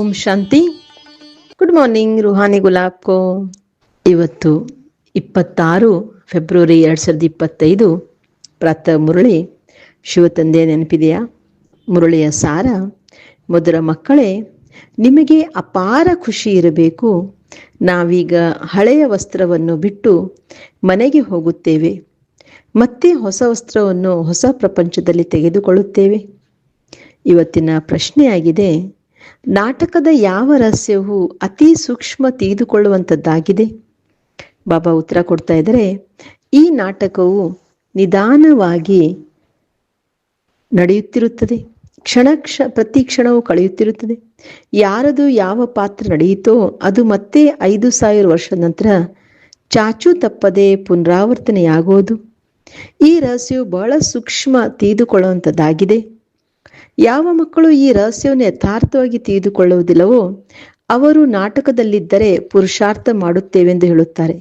ಓಂ ಶಾಂತಿ. Good morning ರುಹಾನಿ ಗುಲಾಬ್ಕೋ. ಇವತ್ತು ಇಪ್ಪತ್ತಾರು February ಎರಡು ಸಾವಿರದ ಇಪ್ಪತ್ತೈದು. ಪ್ರಾತಃ ಮುರಳಿ ಶಿವತಂದೆ ನೆನಪಿದೆಯಾ? ಮುರಳಿಯ ಸಾರ ಮೊದಲ ಮಕ್ಕಳೇ, ನಿಮಗೆ ಅಪಾರ ಖುಷಿ ಇರಬೇಕು. ನಾವೀಗ ಹಳೆಯ ವಸ್ತ್ರವನ್ನು ಬಿಟ್ಟು ಮನೆಗೆ ಹೋಗುತ್ತೇವೆ. ಮತ್ತೆ ಹೊಸ ವಸ್ತ್ರವನ್ನು ಹೊಸ ಪ್ರಪಂಚದಲ್ಲಿ ತೆಗೆದುಕೊಳ್ಳುತ್ತೇವೆ. ಇವತ್ತಿನ ಪ್ರಶ್ನೆಯಾಗಿದೆ ನಾಟಕದ ಯಾವ ರಹಸ್ಯವು ಅತಿ ಸೂಕ್ಷ್ಮ ತೆಗೆದುಕೊಳ್ಳುವಂಥದ್ದಾಗಿದೆ ಬಾಬಾ ಉತ್ತರ ಕೊಡ್ತಾ ಇದ್ದಾರೆ, ಈ ನಾಟಕವು ನಿಧಾನವಾಗಿ ನಡೆಯುತ್ತಿರುತ್ತದೆ. ಕ್ಷಣ ಕ್ಷ, ಪ್ರತಿ ಕ್ಷಣವೂ ಕಳೆಯುತ್ತಿರುತ್ತದೆ. ಯಾರದು ಯಾವ ಪಾತ್ರ ನಡೆಯಿತೋ ಅದು ಮತ್ತೆ ಐದು ಸಾವಿರ ವರ್ಷದ ನಂತರ ಚಾಚು ತಪ್ಪದೆ ಪುನರಾವರ್ತನೆಯಾಗೋದು. ಈ ರಹಸ್ಯವು ಬಹಳ ಸೂಕ್ಷ್ಮ ತಿಳಿದುಕೊಳ್ಳುವಂಥದ್ದಾಗಿದೆ ಯಾವ ಮಕ್ಕಳು ಈ ರಹಸ್ಯವನ್ನು ಯಥಾರ್ಥವಾಗಿ ತಿಳಿದುಕೊಳ್ಳುವುದಿಲ್ಲವೋ ಅವರು ನಾಟಕದಲ್ಲಿದ್ದರೆ ಪುರುಷಾರ್ಥ ಮಾಡುತ್ತೇವೆಂದು ಹೇಳುತ್ತಾರೆ.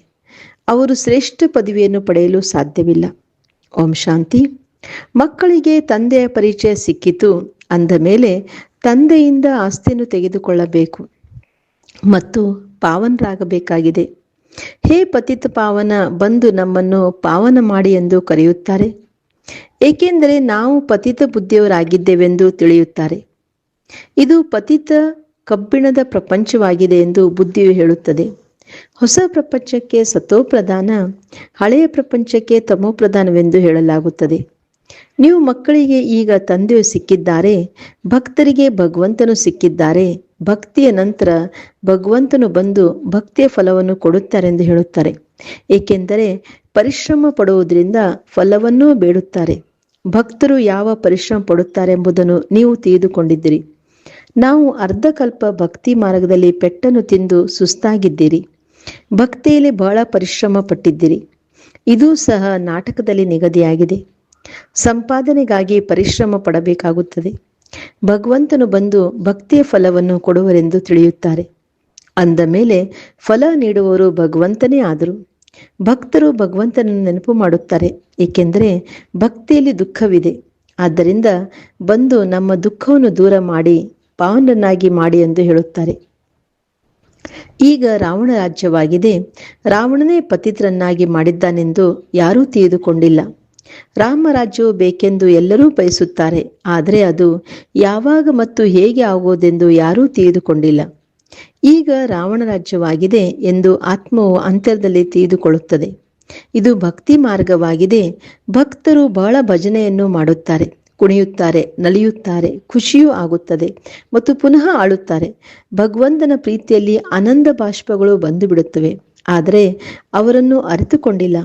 ಅವರು ಶ್ರೇಷ್ಠ ಪದವಿಯನ್ನು ಪಡೆಯಲು ಸಾಧ್ಯವಿಲ್ಲ. ಓಂ ಶಾಂತಿ. ಮಕ್ಕಳಿಗೆ ತಂದೆಯ ಪರಿಚಯ ಸಿಕ್ಕಿತು ಅಂದ ಮೇಲೆ ತಂದೆಯಿಂದ ಆಸ್ತಿಯನ್ನು ತೆಗೆದುಕೊಳ್ಳಬೇಕು. ಮತ್ತು ಪಾವನರಾಗಬೇಕಾಗಿದೆ. ಹೇ ಪತಿತ ಪಾವನ, ಬಂದು ನಮ್ಮನ್ನು ಪಾವನ ಮಾಡಿ ಎಂದು ಕರೆಯುತ್ತಾರೆ. ಏಕೆಂದರೆ ನಾವು ಪತಿತ ಬುದ್ಧಿಯವರಾಗಿದ್ದೇವೆಂದು ತಿಳಿಯುತ್ತಾರೆ. ಇದು ಪತಿತ ಕಬ್ಬಿಣದ ಪ್ರಪಂಚವಾಗಿದೆ ಎಂದು ಬುದ್ಧಿಯು ಹೇಳುತ್ತದೆ. ಹೊಸ ಪ್ರಪಂಚಕ್ಕೆ ಸತೋಪ್ರಧಾನ ಹಳೆಯ ಪ್ರಪಂಚಕ್ಕೆ ತಮೋಪ್ರಧಾನವೆಂದು ಹೇಳಲಾಗುತ್ತದೆ. ನೀವು ಮಕ್ಕಳಿಗೆ ಈಗ ತಂದೆಯು ಸಿಕ್ಕಿದ್ದಾರೆ, ಭಕ್ತರಿಗೆ ಭಗವಂತನು ಸಿಕ್ಕಿದ್ದಾರೆ, ಭಕ್ತಿಯ ನಂತರ ಭಗವಂತನು ಬಂದು ಭಕ್ತಿಯ ಫಲವನ್ನು ಕೊಡುತ್ತಾರೆಂದು ಹೇಳುತ್ತಾರೆ. ಏಕೆಂದರೆ ಪರಿಶ್ರಮ ಪಡುವುದರಿಂದ ಫಲವನ್ನೂ ಬೇಡುತ್ತಾರೆ. ಭಕ್ತರು ಯಾವ ಪರಿಶ್ರಮ ಪಡುತ್ತಾರೆ ಎಂಬುದನ್ನು ನೀವು ತಿಳಿದುಕೊಂಡಿದ್ದೀರಿ. ನಾವು ಅರ್ಧಕಲ್ಪ ಭಕ್ತಿ ಮಾರ್ಗದಲ್ಲಿ ಪೆಟ್ಟನ್ನು ತಿಂದು ಸುಸ್ತಾಗಿದ್ದೀರಿ. ಭಕ್ತಿಯಲ್ಲಿ ಬಹಳ ಪರಿಶ್ರಮ ಪಟ್ಟಿದ್ದೀರಿ. ಇದು ಸಹ ನಾಟಕದಲ್ಲಿ ನಿಗದಿಯಾಗಿದೆ. ಸಂಪಾದನೆಗಾಗಿ ಪರಿಶ್ರಮ ಪಡಬೇಕಾಗುತ್ತದೆ. ಭಗವಂತನು ಬಂದು ಭಕ್ತಿಯ ಫಲವನ್ನು ಕೊಡುವರೆಂದು ತಿಳಿಯುತ್ತಾರೆ. ಅಂದ ಮೇಲೆ ಫಲ ನೀಡುವವರು ಭಗವಂತನೇ ಆದರು. ಭಕ್ತರು ಭಗವಂತನನ್ನು ನೆನಪು ಮಾಡುತ್ತಾರೆ, ಏಕೆಂದರೆ ಭಕ್ತಿಯಲ್ಲಿ ದುಃಖವಿದೆ. ಆದ್ದರಿಂದ ಬಂದು ನಮ್ಮ ದುಃಖವನ್ನು ದೂರ ಮಾಡಿ, ಪಾವನನ್ನಾಗಿ ಮಾಡಿ ಎಂದು ಹೇಳುತ್ತಾರೆ. ಈಗ ರಾವಣ ರಾಜ್ಯವಾಗಿದೆ. ರಾವಣನೇ ಪತಿತ್ರನ್ನಾಗಿ ಮಾಡಿದ್ದಾನೆಂದು ಯಾರೂ ತಿಳಿದುಕೊಂಡಿಲ್ಲ. ರಾಮರಾಜ್ಯವು ಬೇಕೆಂದು ಎಲ್ಲರೂ ಬಯಸುತ್ತಾರೆ, ಆದರೆ ಅದು ಯಾವಾಗ ಮತ್ತು ಹೇಗೆ ಆಗೋದೆಂದು ಯಾರೂ ತಿಳಿದುಕೊಂಡಿಲ್ಲ. ಈಗ ರಾವಣ ರಾಜ್ಯವಾಗಿದೆ ಎಂದು ಆತ್ಮವು ಅಂತರದಲ್ಲಿ ತಿಳಿದುಕೊಳ್ಳುತ್ತದೆ. ಇದು ಭಕ್ತಿ ಮಾರ್ಗವಾಗಿದೆ. ಭಕ್ತರು ಬಹಳ ಭಜನೆಯನ್ನು ಮಾಡುತ್ತಾರೆ, ಕುಣಿಯುತ್ತಾರೆ, ನಲಿಯುತ್ತಾರೆ, ಖುಷಿಯೂ ಆಗುತ್ತದೆ ಮತ್ತು ಪುನಃ ಆಳುತ್ತಾರೆ. ಭಗವಂತನ ಪ್ರೀತಿಯಲ್ಲಿ ಆನಂದ ಬಾಷ್ಪಗಳು ಬಂದು ಬಿಡುತ್ತವೆ ಆದರೆ ಅವರನ್ನು ಅರಿತುಕೊಂಡಿಲ್ಲ.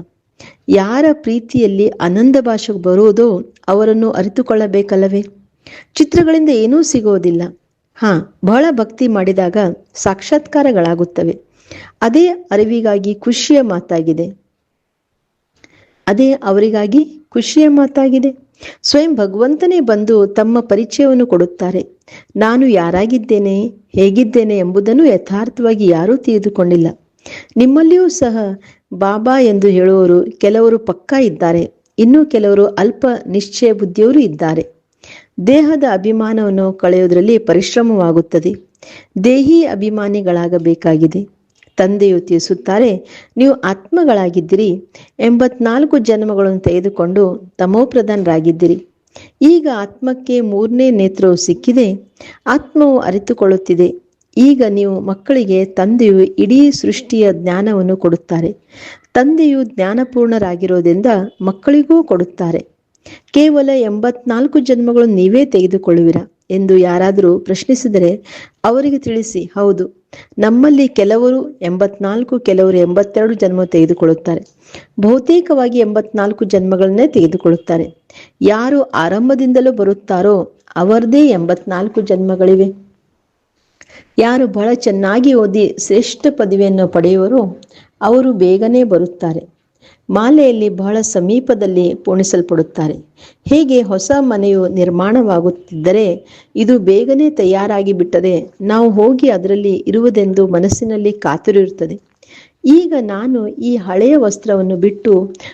ಯಾರ ಪ್ರೀತಿಯಲ್ಲಿ ಆನಂದ ಭಾಷೆ ಬರುವುದೋ ಅವರನ್ನು ಅರಿತುಕೊಳ್ಳಬೇಕಲ್ಲವೇ? ಚಿತ್ರಗಳಿಂದ ಏನೂ ಸಿಗುವುದಿಲ್ಲ. ಹಾ, ಬಹಳ ಭಕ್ತಿ ಮಾಡಿದಾಗ ಸಾಕ್ಷಾತ್ಕಾರಗಳಾಗುತ್ತವೆ. ಅದೇ ಅರಿವಿಗಾಗಿ ಖುಷಿಯ ಮಾತಾಗಿದೆ. ಅದೇ ಅವರಿಗಾಗಿ ಖುಷಿಯ ಮಾತಾಗಿದೆ. ಸ್ವಯಂ ಭಗವಂತನೇ ಬಂದು ತಮ್ಮ ಪರಿಚಯವನ್ನು ಕೊಡುತ್ತಾರೆ. ನಾನು ಯಾರಾಗಿದ್ದೇನೆ, ಹೇಗಿದ್ದೇನೆ ಎಂಬುದನ್ನು ಯಥಾರ್ಥವಾಗಿ ಯಾರೂ ತಿಳಿದುಕೊಂಡಿಲ್ಲ. ನಿಮ್ಮಲ್ಲಿಯೂ ಸಹ ಬಾಬಾ ಎಂದು ಹೇಳುವವರು ಕೆಲವರು ಪಕ್ಕಾ ಇದ್ದಾರೆ. ಇನ್ನು ಕೆಲವರು ಅಲ್ಪ ನಿಶ್ಚಯ ಬುದ್ಧಿಯವರು ಇದ್ದಾರೆ. ದೇಹದ ಅಭಿಮಾನವನ್ನು ಕಳೆಯುವುದರಲ್ಲಿ ಪರಿಶ್ರಮವಾಗುತ್ತದೆ. ದೇಹಿ ಅಭಿಮಾನಿಗಳಾಗಬೇಕಾಗಿದೆ. ತಂದೆಯು ತಿಳಿಸುತ್ತಾರೆ, ನೀವು ಆತ್ಮಗಳಾಗಿದ್ದೀರಿ ಎಂಬತ್ನಾಲ್ಕು ಜನ್ಮಗಳನ್ನು ತೆಗೆದುಕೊಂಡು ತಮೋಪ್ರಧಾನರಾಗಿದ್ದೀರಿ. ಈಗ ಆತ್ಮಕ್ಕೆ ಮೂರನೇ ನೇತ್ರವು ಸಿಕ್ಕಿದೆ, ಆತ್ಮವು ಅರಿತುಕೊಳ್ಳುತ್ತಿದೆ. ಈಗ ನೀವು ಮಕ್ಕಳಿಗೆ ತಂದೆಯು ಇಡೀ ಸೃಷ್ಟಿಯ ಜ್ಞಾನವನ್ನು ಕೊಡುತ್ತಾರೆ. ತಂದೆಯು ಜ್ಞಾನಪೂರ್ಣರಾಗಿರೋದ್ರಿಂದ ಮಕ್ಕಳಿಗೂ ಕೊಡುತ್ತಾರೆ. ಕೇವಲ ಎಂಬತ್ನಾಲ್ಕು ಜನ್ಮಗಳು ನೀವೇ ತೆಗೆದುಕೊಳ್ಳುವಿರಾ? ಎಂದು ಯಾರಾದರೂ ಪ್ರಶ್ನಿಸಿದರೆ ಅವರಿಗೆ ತಿಳಿಸಿ, ಹೌದು, ನಮ್ಮಲ್ಲಿ ಕೆಲವರು ಎಂಬತ್ನಾಲ್ಕು, ಕೆಲವರು ಎಂಬತ್ತೆರಡು ಜನ್ಮ ತೆಗೆದುಕೊಳ್ಳುತ್ತಾರೆ. ಬಹುತೇಕವಾಗಿ ಎಂಬತ್ನಾಲ್ಕು ಜನ್ಮಗಳನ್ನೇ ತೆಗೆದುಕೊಳ್ಳುತ್ತಾರೆ. ಯಾರು ಆರಂಭದಿಂದಲೂ ಬರುತ್ತಾರೋ ಅವರದೇ ಎಂಬತ್ನಾಲ್ಕು ಜನ್ಮಗಳಿವೆ. ಯಾರು ಬಹಳ ಚೆನ್ನಾಗಿ ಓದಿ ಶ್ರೇಷ್ಠ ಪದವಿಯನ್ನು ಪಡೆಯುವರೋ ಅವರು ಬೇಗನೆ ಬರುತ್ತಾರೆ. ಮಾಲೆಯಲ್ಲಿ ಬಹಳ ಸಮೀಪದಲ್ಲಿ ಪೋಣಿಸಲ್ಪಡುತ್ತಾರೆ ಹೇಗೆ ಹೊಸ ಮನೆಯು ನಿರ್ಮಾಣವಾಗುತ್ತಿದ್ದರೆ, ಇದು ಬೇಗನೆ ತಯಾರಾಗಿ ಬಿಟ್ಟರೆ ನಾವು ಹೋಗಿ ಅದರಲ್ಲಿ ಇರುವುದೆಂದು ಮನಸ್ಸಿನಲ್ಲಿ ಕಾತುರಿರುತ್ತದೆ. ಈಗ ನಾನು ಈ ಹಳೆಯ ವಸ್ತ್ರವನ್ನು ಬಿಟ್ಟು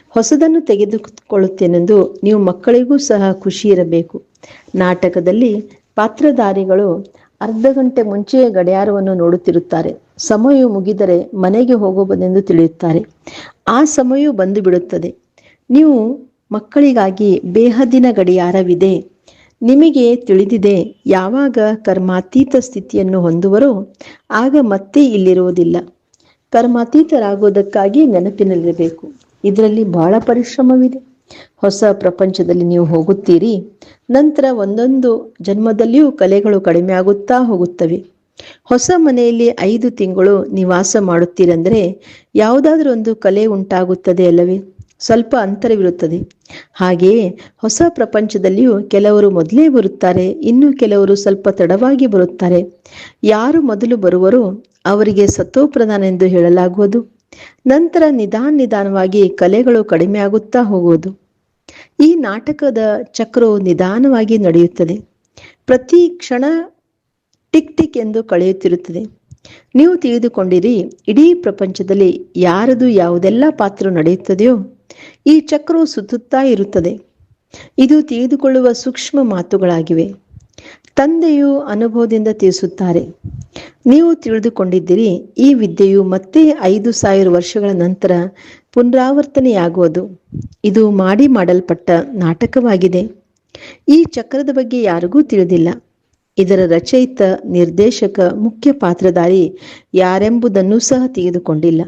ಹೊಸದನ್ನು ತೆಗೆದುಕೊಳ್ಳುತ್ತೇನೆಂದು ನೀವು ಮಕ್ಕಳಿಗೂ ಸಹ ಖುಷಿ ಇರಬೇಕು ನಾಟಕದಲ್ಲಿ ಪಾತ್ರಧಾರಿಗಳು ಅರ್ಧ ಗಂಟೆ ಮುಂಚೆಯೇ ಗಡಿಯಾರವನ್ನು ನೋಡುತ್ತಿರುತ್ತಾರೆ. ಸಮಯವು ಮುಗಿದರೆ ಮನೆಗೆ ಹೋಗಬಹುದೆಂದು ತಿಳಿಯುತ್ತಾರೆ. ಆ ಸಮಯವು ಬಂದು ಬಿಡುತ್ತದೆ ನೀವು ಮಕ್ಕಳಿಗಾಗಿ ಬೇಹದಿನ ಗಡಿಯಾರವಿದೆ. ನಿಮಗೆ ತಿಳಿದಿದೆ, ಯಾವಾಗ ಕರ್ಮಾತೀತ ಸ್ಥಿತಿಯನ್ನು ಹೊಂದುವರೋ ಆಗ ಮತ್ತೆ ಇಲ್ಲಿರುವುದಿಲ್ಲ. ಕರ್ಮಾತೀತರಾಗುವುದಕ್ಕಾಗಿ ನೆನಪಿನಲ್ಲಿರಬೇಕು. ಇದರಲ್ಲಿ ಬಹಳ ಪರಿಶ್ರಮವಿದೆ. ಹೊಸ ಪ್ರಪಂಚದಲ್ಲಿ ನೀವು ಹೋಗುತ್ತೀರಿ. ನಂತರ ಒಂದೊಂದು ಜನ್ಮದಲ್ಲಿಯೂ ಕಲೆಗಳು ಕಡಿಮೆ ಆಗುತ್ತಾ ಹೋಗುತ್ತವೆ. ಹೊಸ ಮನೆಯಲ್ಲಿ ಐದು ತಿಂಗಳು ನಿವಾಸ ಮಾಡುತ್ತೀರೆಂದರೆ ಯಾವುದಾದ್ರೂ ಒಂದು ಕಲೆ ಉಂಟಾಗುತ್ತದೆ ಅಲ್ಲವೇ? ಸ್ವಲ್ಪ ಅಂತರವಿರುತ್ತದೆ. ಹಾಗೆಯೇ ಹೊಸ ಪ್ರಪಂಚದಲ್ಲಿಯೂ ಕೆಲವರು ಮೊದಲೇ ಬರುತ್ತಾರೆ, ಇನ್ನು ಕೆಲವರು ಸ್ವಲ್ಪ ತಡವಾಗಿ ಬರುತ್ತಾರೆ. ಯಾರು ಮೊದಲು ಬರುವರೋ ಅವರಿಗೆ ಸತೋಪ್ರಧಾನ ಎಂದು ಹೇಳಲಾಗುವುದು. ನಂತರ ನಿಧಾನ ನಿಧಾನವಾಗಿ ಕಲೆಗಳು ಕಡಿಮೆ ಆಗುತ್ತಾ ಹೋಗುವುದು. ಈ ನಾಟಕದ ಚಕ್ರವು ನಿಧಾನವಾಗಿ ನಡೆಯುತ್ತದೆ. ಪ್ರತಿ ಕ್ಷಣ ಟಿಕ್ ಟಿಕ್ ಎಂದು ಕಳೆಯುತ್ತಿರುತ್ತದೆ. ನೀವು ತಿಳಿದುಕೊಂಡಿರಿ, ಇಡೀ ಪ್ರಪಂಚದಲ್ಲಿ ಯಾರದು ಯಾವುದೆಲ್ಲ ಪಾತ್ರ ನಡೆಯುತ್ತದೆಯೋ ಈ ಚಕ್ರವು ಸುತ್ತುತ್ತಾ ಇರುತ್ತದೆ. ಇದು ತಿಳಿದುಕೊಳ್ಳುವ ಸೂಕ್ಷ್ಮ ಮಾತುಗಳಾಗಿವೆ. ತಂದೆಯು ಅನುಭವದಿಂದ ತಿಳಿಸುತ್ತಾರೆ. ನೀವು ತಿಳಿದುಕೊಂಡಿದ್ದೀರಿ, ಈ ವಿದ್ಯೆಯು ಮತ್ತೆ ಐದು ಸಾವಿರ ವರ್ಷಗಳ ನಂತರ ಪುನರಾವರ್ತನೆಯಾಗುವುದು. ಇದು ಮಾಡಿ ಮಾಡಲ್ಪಟ್ಟ ನಾಟಕವಾಗಿದೆ. ಈ ಚಕ್ರದ ಬಗ್ಗೆ ಯಾರಿಗೂ ತಿಳಿದಿಲ್ಲ. ಇದರ ರಚಯಿತ ನಿರ್ದೇಶಕ ಮುಖ್ಯ ಪಾತ್ರಧಾರಿ ಯಾರೆಂಬುದನ್ನು ಸಹ ತೆಗೆದುಕೊಂಡಿಲ್ಲ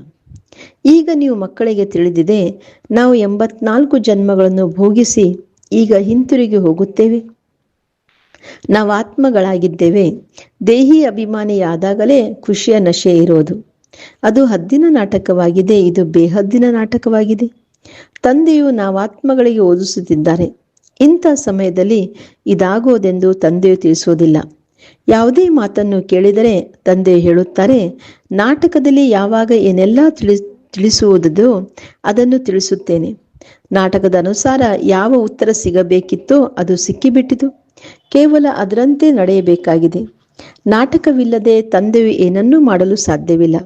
ಈಗ ನೀವು ಮಕ್ಕಳಿಗೆ ತಿಳಿದಿದೆ, ನಾವು ಎಂಬತ್ನಾಲ್ಕು ಜನ್ಮಗಳನ್ನು ಭೋಗಿಸಿ ಈಗ ಹಿಂತಿರುಗಿ ಹೋಗುತ್ತೇವೆ. ನಾವು ಆತ್ಮಗಳಾಗಿದ್ದೇವೆ ದೇಹಿ ಅಭಿಮಾನಿಯಾದಾಗಲೇ ಖುಷಿಯ ನಶೆ ಇರೋದು. ಅದು ಹದ್ದಿನ ನಾಟಕವಾಗಿದೆ, ಇದು ಬೇಹದ್ದಿನ ನಾಟಕವಾಗಿದೆ. ತಂದೆಯು ನಾವಾತ್ಮಗಳಿಗೆ ಓದಿಸುತ್ತಿದ್ದಾರೆ. ಇಂಥ ಸಮಯದಲ್ಲಿ ಇದಾಗೋದೆಂದು ತಂದೆಯು ತಿಳಿಸುವುದಿಲ್ಲ. ಯಾವುದೇ ಮಾತನ್ನು ಕೇಳಿದರೆ ತಂದೆ ಹೇಳುತ್ತಾರೆ, ನಾಟಕದಲ್ಲಿ ಯಾವಾಗ ಏನೆಲ್ಲ ತಿಳಿ ತಿಳಿಸುವುದೋ ಅದನ್ನು ತಿಳಿಸುತ್ತೇನೆ. ನಾಟಕದ ಅನುಸಾರ ಯಾವ ಉತ್ತರ ಸಿಗಬೇಕಿತ್ತೋ ಅದು ಸಿಕ್ಕಿಬಿಟ್ಟಿತು. ಕೇವಲ ಅದರಂತೆ ನಡೆಯಬೇಕಾಗಿದೆ. ನಾಟಕವಿಲ್ಲದೆ ತಂದೆಯು ಏನನ್ನೂ ಮಾಡಲು ಸಾಧ್ಯವಿಲ್ಲ.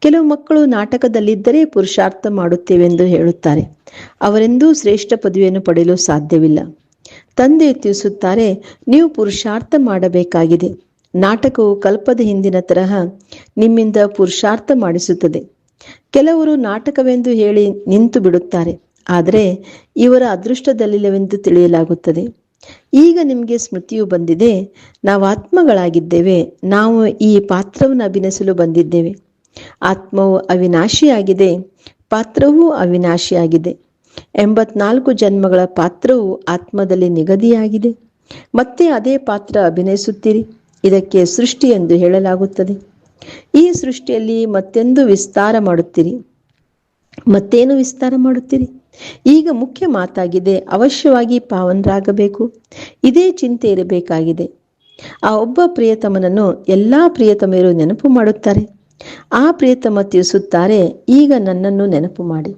ಕೆಲವು ಮಕ್ಕಳು ನಾಟಕದಲ್ಲಿದ್ದರೆ ಪುರುಷಾರ್ಥ ಮಾಡುತ್ತೇವೆಂದು ಹೇಳುತ್ತಾರೆ. ಅವರೆಂದೂ ಶ್ರೇಷ್ಠ ಪದವಿಯನ್ನು ಪಡೆಯಲು ಸಾಧ್ಯವಿಲ್ಲ. ತಂದೆ ತಿಳಿಸುತ್ತಾರೆ, ನೀವು ಪುರುಷಾರ್ಥ ಮಾಡಬೇಕಾಗಿದೆ. ನಾಟಕವು ಕಲ್ಪದ ಹಿಂದಿನ ತರಹ ನಿಮ್ಮಿಂದ ಪುರುಷಾರ್ಥ ಮಾಡಿಸುತ್ತದೆ. ಕೆಲವರು ನಾಟಕವೆಂದು ಹೇಳಿ ನಿಂತು ಬಿಡುತ್ತಾರೆ ಆದರೆ ಇವರ ಅದೃಷ್ಟದಲ್ಲಿಲ್ಲವೆಂದು ತಿಳಿಯಲಾಗುತ್ತದೆ. ಈಗ ನಿಮಗೆ ಸ್ಮೃತಿಯು ಬಂದಿದೆ. ನಾವು ಆತ್ಮಗಳಾಗಿದ್ದೇವೆ. ನಾವು ಈ ಪಾತ್ರವನ್ನು ಅಭಿನಯಿಸಲು ಬಂದಿದ್ದೇವೆ. ಆತ್ಮವು ಅವಿನಾಶಿಯಾಗಿದೆ. ಪಾತ್ರವೂ ಅವಿನಾಶಿಯಾಗಿದೆ. ಎಂಬತ್ನಾಲ್ಕು ಜನ್ಮಗಳ ಪಾತ್ರವು ಆತ್ಮದಲ್ಲಿ ನಿಗದಿಯಾಗಿದೆ. ಮತ್ತೆ ಅದೇ ಪಾತ್ರ ಅಭಿನಯಿಸುತ್ತೀರಿ. ಇದಕ್ಕೆ ಸೃಷ್ಟಿ ಎಂದು ಹೇಳಲಾಗುತ್ತದೆ. ಈ ಸೃಷ್ಟಿಯಲ್ಲಿ ಮತ್ತೆಂದು ವಿಸ್ತಾರ ಮಾಡುತ್ತೀರಿ? ಮತ್ತೇನು ವಿಸ್ತಾರ ಮಾಡುತ್ತೀರಿ? ಈಗ ಮುಖ್ಯ ಮಾತಾಗಿದೆ, ಅವಶ್ಯವಾಗಿ ಪಾವನರಾಗಬೇಕು. ಇದೇ ಚಿಂತೆ ಇರಬೇಕಾಗಿದೆ. ಆ ಒಬ್ಬ ಪ್ರಿಯತಮನನ್ನು ಎಲ್ಲಾ ಪ್ರಿಯತಮೆಯರು ನೆನಪು ಮಾಡುತ್ತಾರೆ. ಆ ಪ್ರಿಯತಮ ತಿಳಿಸುತ್ತಾರೆ, ಈಗ ನನ್ನನ್ನು ನೆನಪು ಮಾಡಿ.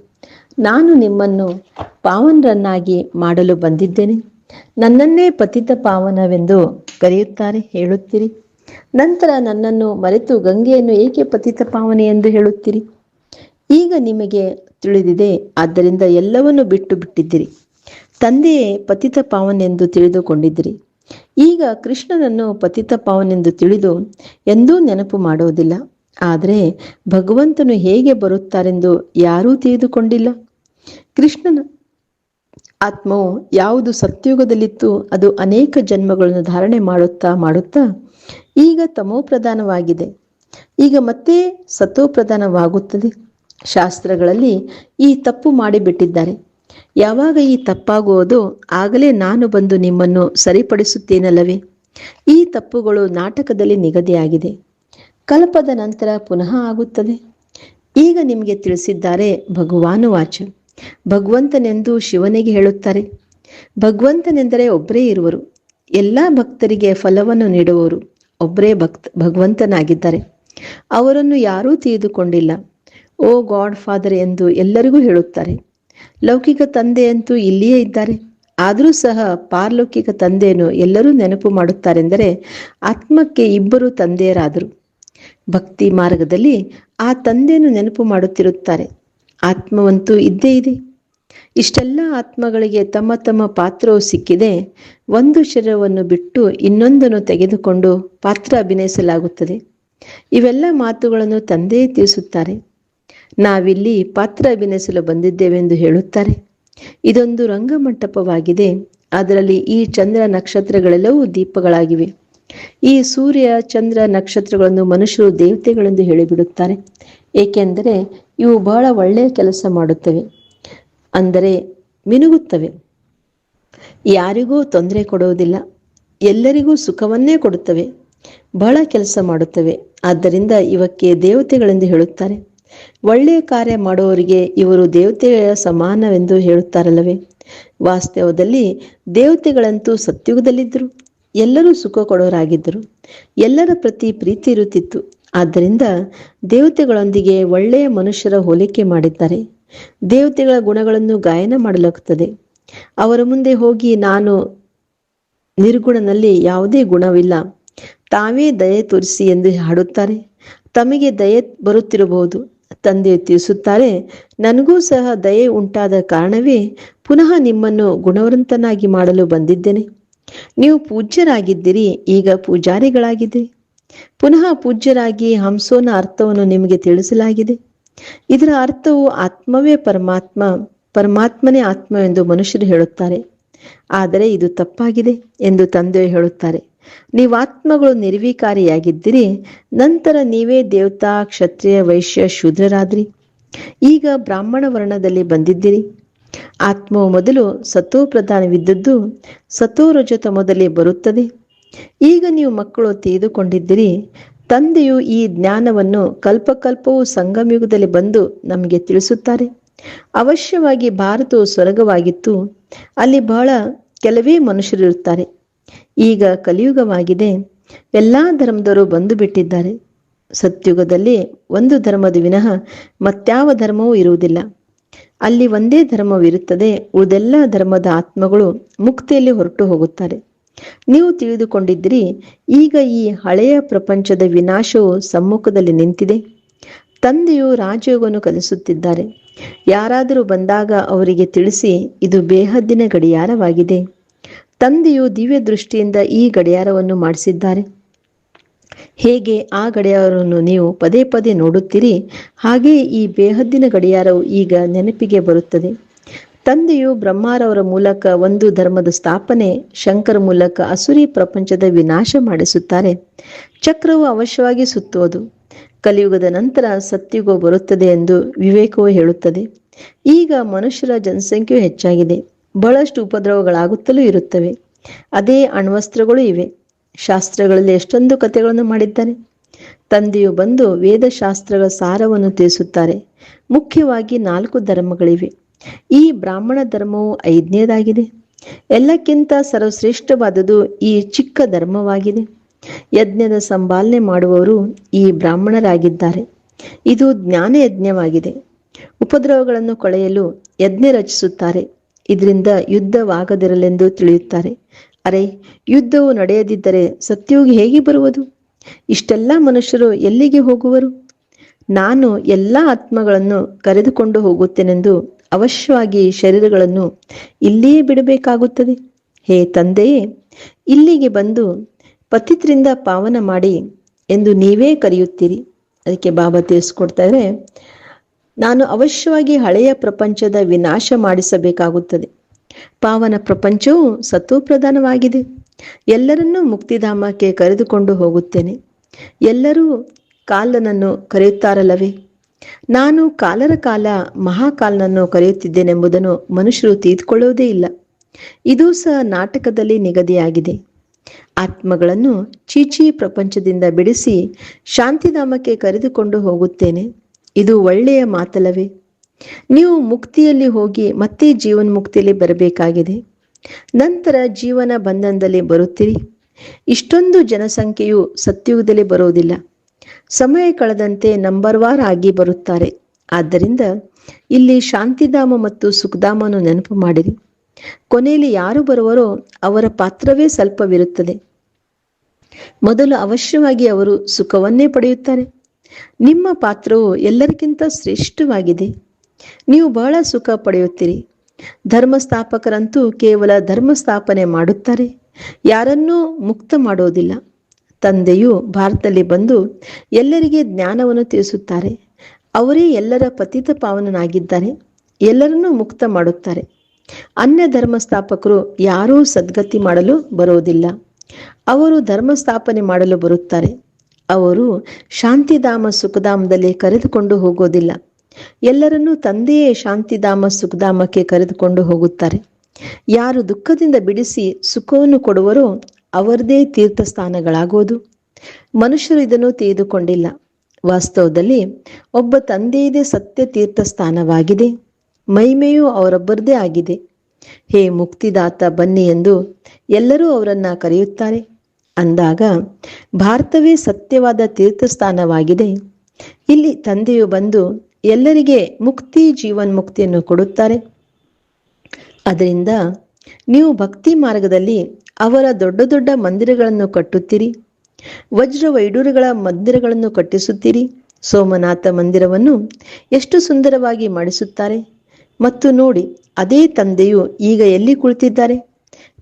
ನಾನು ನಿಮ್ಮನ್ನು ಪಾವನರನ್ನಾಗಿ ಮಾಡಲು ಬಂದಿದ್ದೇನೆ. ನನ್ನನ್ನೇ ಪತಿತ ಪಾವನವೆಂದು ಕರೆಯುತ್ತಾರೆ, ಹೇಳುತ್ತೀರಿ. ನಂತರ ನನ್ನನ್ನು ಮರೆತು ಗಂಗೆಯನ್ನು ಏಕೆ ಪತಿತ ಪಾವನೆ ಎಂದು ಹೇಳುತ್ತೀರಿ? ಈಗ ನಿಮಗೆ ತಿಳಿದಿದೆ, ಆದ್ದರಿಂದ ಎಲ್ಲವನ್ನು ಬಿಟ್ಟು ಬಿಟ್ಟಿದ್ದೀರಿ. ತಂದೆಯೇ ಪತಿತ ಪಾವನೆಂದು ತಿಳಿದುಕೊಂಡಿದ್ದಿರಿ. ಈಗ ಕೃಷ್ಣನನ್ನು ಪತಿತ ಪಾವನೆಂದು ತಿಳಿದು ಎಂದೂ ನೆನಪು ಮಾಡುವುದಿಲ್ಲ. ಆದರೆ ಭಗವಂತನು ಹೇಗೆ ಬರುತ್ತಾರೆಂದು ಯಾರೂ ತಿಳಿದುಕೊಂಡಿಲ್ಲ. ಕೃಷ್ಣನ ಆತ್ಮವು ಯಾವುದು ಸತ್ಯುಗದಲ್ಲಿತ್ತು, ಅದು ಅನೇಕ ಜನ್ಮಗಳನ್ನು ಧಾರಣೆ ಮಾಡುತ್ತಾ ಮಾಡುತ್ತಾ ಈಗ ತಮೋಪ್ರಧಾನವಾಗಿದೆ. ಈಗ ಮತ್ತೆ ಸತೋಪ್ರಧಾನವಾಗುತ್ತದೆ ಶಾಸ್ತ್ರಗಳಲ್ಲಿ ಈ ತಪ್ಪು ಮಾಡಿಬಿಟ್ಟಿದ್ದಾರೆ. ಯಾವಾಗ ಈ ತಪ್ಪಾಗುವುದೋ ಆಗಲೇ ನಾನು ಬಂದು ನಿಮ್ಮನ್ನು ಸರಿಪಡಿಸುತ್ತೇನಲ್ಲವೇ? ಈ ತಪ್ಪುಗಳು ನಾಟಕದಲ್ಲಿ ನಿಗದಿಯಾಗಿದೆ. ಕಲ್ಪದ ನಂತರ ಪುನಃ ಆಗುತ್ತದೆ. ಈಗ ನಿಮಗೆ ತಿಳಿಸಿದ್ದಾರೆ ಭಗವಾನುವಾಚ ಭಗವಂತನೆಂದು ಶಿವನಿಗೆ ಹೇಳುತ್ತಾರೆ. ಭಗವಂತನೆಂದರೆ ಒಬ್ಬರೇ ಇರುವರು. ಎಲ್ಲ ಭಕ್ತರಿಗೆ ಫಲವನ್ನು ನೀಡುವವರು ಒಬ್ಬರೇ ಭಕ್ತ ಭಗವಂತನಾಗಿದ್ದಾರೆ. ಅವರನ್ನು ಯಾರೂ ತಿಳಿದುಕೊಂಡಿಲ್ಲ. ಓ ಗಾಡ್ ಫಾದರ್ ಎಂದು ಎಲ್ಲರಿಗೂ ಹೇಳುತ್ತಾರೆ. ಲೌಕಿಕ ತಂದೆಯಂತೂ ಇಲ್ಲಿಯೇ ಇದ್ದಾರೆ. ಆದರೂ ಸಹ ಪಾರಲೌಕಿಕ ತಂದೆಯನ್ನು ಎಲ್ಲರೂ ನೆನಪು ಮಾಡುತ್ತಾರೆಂದರೆ ಆತ್ಮಕ್ಕೆ ಇಬ್ಬರು ತಂದೆಯರಾದರು. ಭಕ್ತಿ ಮಾರ್ಗದಲ್ಲಿ ಆ ತಂದೆಯನ್ನು ನೆನಪು ಮಾಡುತ್ತಿರುತ್ತಾರೆ. ಆತ್ಮವಂತೂ ಇದ್ದೇ ಇದೆ. ಇಷ್ಟೆಲ್ಲ ಆತ್ಮಗಳಿಗೆ ತಮ್ಮ ತಮ್ಮ ಪಾತ್ರವು ಸಿಕ್ಕಿದೆ. ಒಂದು ಶರೀರವನ್ನು ಬಿಟ್ಟು ಇನ್ನೊಂದನ್ನು ತೆಗೆದುಕೊಂಡು ಪಾತ್ರ ಅಭಿನಯಿಸಲಾಗುತ್ತದೆ. ಇವೆಲ್ಲ ಮಾತುಗಳನ್ನು ತಂದೆಯೇ ತಿಳಿಸುತ್ತಾರೆ. ನಾವಿಲ್ಲಿ ಪಾತ್ರ ಅಭಿನಯಿಸಲು ಬಂದಿದ್ದೇವೆಂದು ಹೇಳುತ್ತಾರೆ. ಇದೊಂದು ರಂಗಮಂಟಪವಾಗಿದೆ. ಅದರಲ್ಲಿ ಈ ಚಂದ್ರ ನಕ್ಷತ್ರಗಳೆಲ್ಲವೂ ದೀಪಗಳಾಗಿವೆ. ಈ ಸೂರ್ಯ ಚಂದ್ರ ನಕ್ಷತ್ರಗಳನ್ನು ಮನುಷ್ಯರು ದೇವತೆಗಳೆಂದು ಹೇಳಿಬಿಡುತ್ತಾರೆ. ಏಕೆಂದರೆ ಇವು ಬಹಳ ಒಳ್ಳೆಯ ಕೆಲಸ ಮಾಡುತ್ತವೆ. ಅಂದರೆ ಮಿನುಗುತ್ತವೆ. ಯಾರಿಗೂ ತೊಂದರೆ ಕೊಡುವುದಿಲ್ಲ. ಎಲ್ಲರಿಗೂ ಸುಖವನ್ನೇ ಕೊಡುತ್ತವೆ. ಬಹಳ ಕೆಲಸ ಮಾಡುತ್ತವೆ. ಆದ್ದರಿಂದ ಇವಕ್ಕೆ ದೇವತೆಗಳೆಂದು ಹೇಳುತ್ತಾರೆ. ಒಳ್ಳೆಯ ಕಾರ್ಯ ಮಾಡುವವರಿಗೆ ಇವರು ದೇವತೆಗಳ ಸಮಾನವೆಂದು ಹೇಳುತ್ತಾರಲ್ಲವೇ? ವಾಸ್ತವದಲ್ಲಿ ದೇವತೆಗಳಂತೂ ಸತ್ಯುಗದಲ್ಲಿದ್ದರು, ಎಲ್ಲರೂ ಸುಖ ಕೊಡೋರಾಗಿದ್ದರು ಎಲ್ಲರ ಪ್ರತಿ ಪ್ರೀತಿ ಇರುತ್ತಿತ್ತು. ಆದ್ದರಿಂದ ದೇವತೆಗಳೊಂದಿಗೆ ಒಳ್ಳೆಯ ಮನುಷ್ಯರ ಹೋಲಿಕೆ ಮಾಡಿದ್ದಾರೆ. ದೇವತೆಗಳ ಗುಣಗಳನ್ನು ಗಾಯನ ಮಾಡಲಾಗುತ್ತದೆ. ಅವರ ಮುಂದೆ ಹೋಗಿ ನಾನು ನಿರ್ಗುಣನಲ್ಲಿ ಯಾವುದೇ ಗುಣವಿಲ್ಲ. ತಾವೇ ದಯೆ ತೋರಿಸಿ ಎಂದು ಹಾಡುತ್ತಾರೆ. ತಮಗೆ ದಯೆ ಬರುತ್ತಿರಬಹುದು. ತಂದೆಯು ತಿಳಿಸುತ್ತಾರೆ, ನನಗೂ ಸಹ ದಯೆ ಉಂಟಾದ ಕಾರಣವೇ ಪುನಃ ನಿಮ್ಮನ್ನು ಗುಣವಂತನಾಗಿ ಮಾಡಲು ಬಂದಿದ್ದೇನೆ. ನೀವು ಪೂಜ್ಯರಾಗಿದ್ದೀರಿ, ಈಗ ಪೂಜಾರಿಗಳಾಗಿದ್ದೀರಿ. ಪುನಃ ಪೂಜ್ಯರಾಗಿ ಹಂಸೋನ ಅರ್ಥವನ್ನು ನಿಮಗೆ ತಿಳಿಸಲಾಗಿದೆ. ಇದರ ಅರ್ಥವು ಆತ್ಮವೇ ಪರಮಾತ್ಮ, ಪರಮಾತ್ಮನೇ ಆತ್ಮ ಎಂದು ಮನುಷ್ಯರು ಹೇಳುತ್ತಾರೆ. ಆದರೆ ಇದು ತಪ್ಪಾಗಿದೆ ಎಂದು ತಂದೆ ಹೇಳುತ್ತಾರೆ. ನೀವು ಆತ್ಮಗಳು ನಿರ್ವಿಕಾರಿಯಾಗಿದ್ದೀರಿ, ನಂತರ ನೀವೇ ದೇವತಾ, ಕ್ಷತ್ರಿಯ, ವೈಶ್ಯ, ಶೂದ್ರರಾದ್ರಿ. ಈಗ ಬ್ರಾಹ್ಮಣ ವರ್ಣದಲ್ಲಿ ಬಂದಿದ್ದೀರಿ. ಆತ್ಮವು ಮೊದಲು ಸತೋ ಪ್ರಧಾನವಿದ್ದದ್ದು ಸತೋ ಮೊದಲೇ ಬರುತ್ತದೆ. ಈಗ ನೀವು ಮಕ್ಕಳು ತಿಳಿದುಕೊಂಡಿದ್ದೀರಿ, ತಂದೆಯು ಈ ಜ್ಞಾನವನ್ನು ಕಲ್ಪಕಲ್ಪವು ಸಂಗಮಯುಗದಲ್ಲಿ ಬಂದು ನಮಗೆ ತಿಳಿಸುತ್ತಾರೆ. ಅವಶ್ಯವಾಗಿ ಭಾರತವು ಸ್ವರ್ಗವಾಗಿತ್ತು, ಅಲ್ಲಿ ಬಹಳ ಕೆಲವೇ ಮನುಷ್ಯರಿರುತ್ತಾರೆ. ಈಗ ಕಲಿಯುಗವಾಗಿದೆ. ಎಲ್ಲ ಧರ್ಮದವರು ಬಂದು ಬಿಟ್ಟಿದ್ದಾರೆ ಸತ್ಯುಗದಲ್ಲಿ ಒಂದು ಧರ್ಮದ ವಿನಃ ಮತ್ಯಾವ ಧರ್ಮವೂ ಇರುವುದಿಲ್ಲ. ಅಲ್ಲಿ ಒಂದೇ ಧರ್ಮವಿರುತ್ತದೆ, ಉಳಿದೆಲ್ಲ ಧರ್ಮದ ಆತ್ಮಗಳು ಮುಕ್ತಿಯಲ್ಲಿ ಹೊರಟು ಹೋಗುತ್ತಾರೆ. ನೀವು ತಿಳಿದುಕೊಂಡಿದ್ದೀರಿ, ಈಗ ಈ ಹಳೆಯ ಪ್ರಪಂಚದ ವಿನಾಶವು ಸಮ್ಮುಖದಲ್ಲಿ ನಿಂತಿದೆ. ತಂದೆಯು ರಾಜಯೋಗವನ್ನು ಕಲಿಸುತ್ತಿದ್ದಾರೆ. ಯಾರಾದರೂ ಬಂದಾಗ ಅವರಿಗೆ ತಿಳಿಸಿ, ಇದು ಬೇಹದ್ದಿನ ಗಡಿಯಾರವಾಗಿದೆ. ತಂದೆಯು ದಿವ್ಯ ದೃಷ್ಟಿಯಿಂದ ಈ ಗಡಿಯಾರವನ್ನು ಮಾಡಿಸಿದ್ದಾರೆ. ಹೇಗೆ ಆ ಗಡಿಯಾರವನ್ನು ನೀವು ಪದೇ ಪದೇ ನೋಡುತ್ತೀರಿ? ಹಾಗೆಯೇ ಈ ಬೇಹದ್ದಿನ ಗಡಿಯಾರವು ಈಗ ನೆನಪಿಗೆ ಬರುತ್ತದೆ. ತಂದೆಯು ಬ್ರಹ್ಮಾರವರ ಮೂಲಕ ಒಂದು ಧರ್ಮದ ಸ್ಥಾಪನೆ, ಶಂಕರ ಮೂಲಕ ಅಸುರಿ ಪ್ರಪಂಚದ ವಿನಾಶ ಮಾಡಿಸುತ್ತಾರೆ. ಚಕ್ರವು ಅವಶ್ಯವಾಗಿ ಸುತ್ತುವುದು. ಕಲಿಯುಗದ ನಂತರ ಸತ್ಯುಗೋ ಬರುತ್ತದೆ ಎಂದು ವಿವೇಕವು ಹೇಳುತ್ತದೆ. ಈಗ ಮನುಷ್ಯರ ಜನಸಂಖ್ಯೆಯು ಹೆಚ್ಚಾಗಿದೆ. ಬಹಳಷ್ಟು ಉಪದ್ರವಗಳಾಗುತ್ತಲೂ ಇರುತ್ತವೆ. ಅದೇ ಅಣ್ವಸ್ತ್ರಗಳು ಇವೆ. ಶಾಸ್ತ್ರಗಳಲ್ಲಿ ಎಷ್ಟೊಂದು ಕಥೆಗಳನ್ನು ಮಾಡಿದ್ದಾರೆ. ತಂದೆಯು ಬಂದು ವೇದಶಾಸ್ತ್ರಗಳ ಸಾರವನ್ನು ತಿಳಿಸುತ್ತಾರೆ. ಮುಖ್ಯವಾಗಿ ನಾಲ್ಕು ಧರ್ಮಗಳಿವೆ. ಈ ಬ್ರಾಹ್ಮಣ ಧರ್ಮವು ಐದನೇದಾಗಿದೆ. ಎಲ್ಲಕ್ಕಿಂತ ಸರ್ವಶ್ರೇಷ್ಠವಾದದ್ದು ಈ ಚಿಕ್ಕ ಧರ್ಮವಾಗಿದೆ. ಯಜ್ಞದ ಸಂಪಾಲನೆ ಮಾಡುವವರು ಈ ಬ್ರಾಹ್ಮಣರಾಗಿದ್ದಾರೆ. ಇದು ಜ್ಞಾನ ಯಜ್ಞವಾಗಿದೆ ಉಪದ್ರವಗಳನ್ನು ಕಳೆಯಲು ಯಜ್ಞ ರಚಿಸುತ್ತಾರೆ. ಇದರಿಂದ ಯುದ್ಧವಾಗದಿರಲೆಂದು ತಿಳಿಯುತ್ತಾರೆ. ಅರೆ, ಯುದ್ಧವು ನಡೆಯದಿದ್ದರೆ ಸತ್ಯೋಗಿ ಹೇಗೆ ಬರುವುದು? ಇಷ್ಟೆಲ್ಲ ಮನುಷ್ಯರು ಎಲ್ಲಿಗೆ ಹೋಗುವರು? ನಾನು ಎಲ್ಲ ಆತ್ಮಗಳನ್ನು ಕರೆದುಕೊಂಡು ಹೋಗುತ್ತೇನೆಂದು ಅವಶ್ಯವಾಗಿ ಶರೀರಗಳನ್ನು ಇಲ್ಲಿಯೇ ಬಿಡಬೇಕಾಗುತ್ತದೆ. ಹೇ ತಂದೆಯೇ, ಇಲ್ಲಿಗೆ ಬಂದು ಪತಿತ್ರಿಂದ ಪಾವನ ಮಾಡಿ ಎಂದು ನೀವೇ ಕರೆಯುತ್ತೀರಿ. ಅದಕ್ಕೆ ಬಾಬಾ ತಿಳಿಸ್ಕೊಡ್ತಾರೆ ನಾನು ಅವಶ್ಯವಾಗಿ ಹಳೆಯ ಪ್ರಪಂಚದ ವಿನಾಶ ಮಾಡಿಸಬೇಕಾಗುತ್ತದೆ. ಪಾವನ ಪ್ರಪಂಚವು ಸತ್ವಪ್ರಧಾನವಾಗಿದೆ ಎಲ್ಲರನ್ನೂ ಮುಕ್ತಿಧಾಮಕ್ಕೆ ಕರೆದುಕೊಂಡು ಹೋಗುತ್ತೇನೆ. ಎಲ್ಲರೂ ಕಾಲನನ್ನು ಕರೆಯುತ್ತಾರಲ್ಲವೇ? ನಾನು ಕಾಲರ ಕಾಲ ಮಹಾಕಾಲನನ್ನು ಕರೆಯುತ್ತಿದ್ದೇನೆಂಬುದನ್ನು ಮನುಷ್ಯರು ತಿಳಿದುಕೊಳ್ಳುವುದೇ ಇಲ್ಲ. ಇದು ಸಹ ನಾಟಕದಲ್ಲಿ ನಿಗದಿಯಾಗಿದೆ. ಆತ್ಮಗಳನ್ನು ಚೀಚಿ ಪ್ರಪಂಚದಿಂದ ಬಿಡಿಸಿ ಶಾಂತಿಧಾಮಕ್ಕೆ ಕರೆದುಕೊಂಡು ಹೋಗುತ್ತೇನೆ. ಇದು ಒಳ್ಳೆಯ ಮಾತಲ್ಲವೇ? ನೀವು ಮುಕ್ತಿಯಲ್ಲಿ ಹೋಗಿ ಮತ್ತೆ ಜೀವನ್ ಮುಕ್ತಿಯಲ್ಲಿ ಬರಬೇಕಾಗಿದೆ. ನಂತರ ಜೀವನ ಬಂಧನದಲ್ಲಿ ಬರುತ್ತೀರಿ. ಇಷ್ಟೊಂದು ಜನಸಂಖ್ಯೆಯು ಸತ್ಯುಗದಲ್ಲಿ ಬರೋದಿಲ್ಲ ಸಮಯ ಕಳೆದಂತೆ ನಂಬರ್ ವಾರ್ ಆಗಿ ಬರುತ್ತಾರೆ. ಆದ್ದರಿಂದ ಇಲ್ಲಿ ಶಾಂತಿಧಾಮ ಮತ್ತು ಸುಖಧಾಮವನ್ನು ನೆನಪು ಮಾಡಿರಿ. ಕೊನೆಯಲ್ಲಿ ಯಾರು ಬರುವರೋ ಅವರ ಪಾತ್ರವೇ ಸ್ವಲ್ಪವಿರುತ್ತದೆ. ಮೊದಲು ಅವಶ್ಯವಾಗಿ ಅವರು ಸುಖವನ್ನೇ ಪಡೆಯುತ್ತಾರೆ. ನಿಮ್ಮ ಪಾತ್ರವು ಎಲ್ಲರಿಗಿಂತ ಶ್ರೇಷ್ಠವಾಗಿದೆ. ನೀವು ಬಹಳ ಸುಖ ಪಡೆಯುತ್ತೀರಿ. ಧರ್ಮಸ್ಥಾಪಕರಂತೂ ಕೇವಲ ಧರ್ಮ ಸ್ಥಾಪನೆ ಮಾಡುತ್ತಾರೆ. ಯಾರನ್ನೂ ಮುಕ್ತ ಮಾಡೋದಿಲ್ಲ ತಂದೆಯು ಭಾರತದಲ್ಲಿ ಬಂದು ಎಲ್ಲರಿಗೆ ಜ್ಞಾನವನ್ನು ತಿಳಿಸುತ್ತಾರೆ. ಅವರೇ ಎಲ್ಲರ ಪತಿತ ಪಾವನನಾಗಿದ್ದಾರೆ. ಎಲ್ಲರನ್ನೂ ಮುಕ್ತ ಮಾಡುತ್ತಾರೆ. ಅನ್ಯ ಧರ್ಮ ಸ್ಥಾಪಕರು ಯಾರೂ ಸದ್ಗತಿ ಮಾಡಲು ಬರುವುದಿಲ್ಲ. ಅವರು ಧರ್ಮ ಸ್ಥಾಪನೆ ಮಾಡಲು ಬರುತ್ತಾರೆ. ಅವರು ಶಾಂತಿಧಾಮ ಸುಖಧಾಮದಲ್ಲಿ ಕರೆದುಕೊಂಡು ಹೋಗೋದಿಲ್ಲ. ಎಲ್ಲರನ್ನೂ ತಂದೆಯೇ ಶಾಂತಿಧಾಮ ಸುಖಧಾಮಕ್ಕೆ ಕರೆದುಕೊಂಡು ಹೋಗುತ್ತಾರೆ. ಯಾರು ದುಃಖದಿಂದ ಬಿಡಿಸಿ ಸುಖವನ್ನು ಕೊಡುವರೋ ಅವರದೇ ತೀರ್ಥಸ್ಥಾನಗಳಾಗೋದು. ಮನುಷ್ಯರು ಇದನ್ನು ತಿಳಿದುಕೊಂಡಿಲ್ಲ. ವಾಸ್ತವದಲ್ಲಿ ಒಬ್ಬ ತಂದೆಯದೇ ಸತ್ಯ ತೀರ್ಥಸ್ಥಾನವಾಗಿದೆ. ಮಹಿಮೆಯೂ ಅವರೊಬ್ಬರದೇ ಆಗಿದೆ. ಹೇ ಮುಕ್ತಿದಾತ ಬನ್ನಿ ಎಂದು ಎಲ್ಲರೂ ಅವರನ್ನ ಕರೆಯುತ್ತಾರೆ. ಅಂದಾಗ, ಭಾರತವೇ ಸತ್ಯವಾದ ತೀರ್ಥಸ್ಥಾನವಾಗಿದೆ. ಇಲ್ಲಿ ತಂದೆಯು ಬಂದು ಎಲ್ಲರಿಗೆ ಮುಕ್ತಿ ಜೀವನ್ ಮುಕ್ತಿಯನ್ನು ಕೊಡುತ್ತಾರೆ. ಅದರಿಂದ ನೀವು ಭಕ್ತಿ ಮಾರ್ಗದಲ್ಲಿ ಅವರ ದೊಡ್ಡ ದೊಡ್ಡ ಮಂದಿರಗಳನ್ನು ಕಟ್ಟುತ್ತೀರಿ. ವಜ್ರ ವೈಡೂರುಗಳ ಮಂದಿರಗಳನ್ನು ಕಟ್ಟಿಸುತ್ತೀರಿ. ಸೋಮನಾಥ ಮಂದಿರವನ್ನು ಎಷ್ಟು ಸುಂದರವಾಗಿ ಮಾಡಿಸುತ್ತಾರೆ. ಮತ್ತು ನೋಡಿ, ಅದೇ ತಂದೆಯು ಈಗ ಎಲ್ಲಿ ಕುಳಿತಿದ್ದಾರೆ.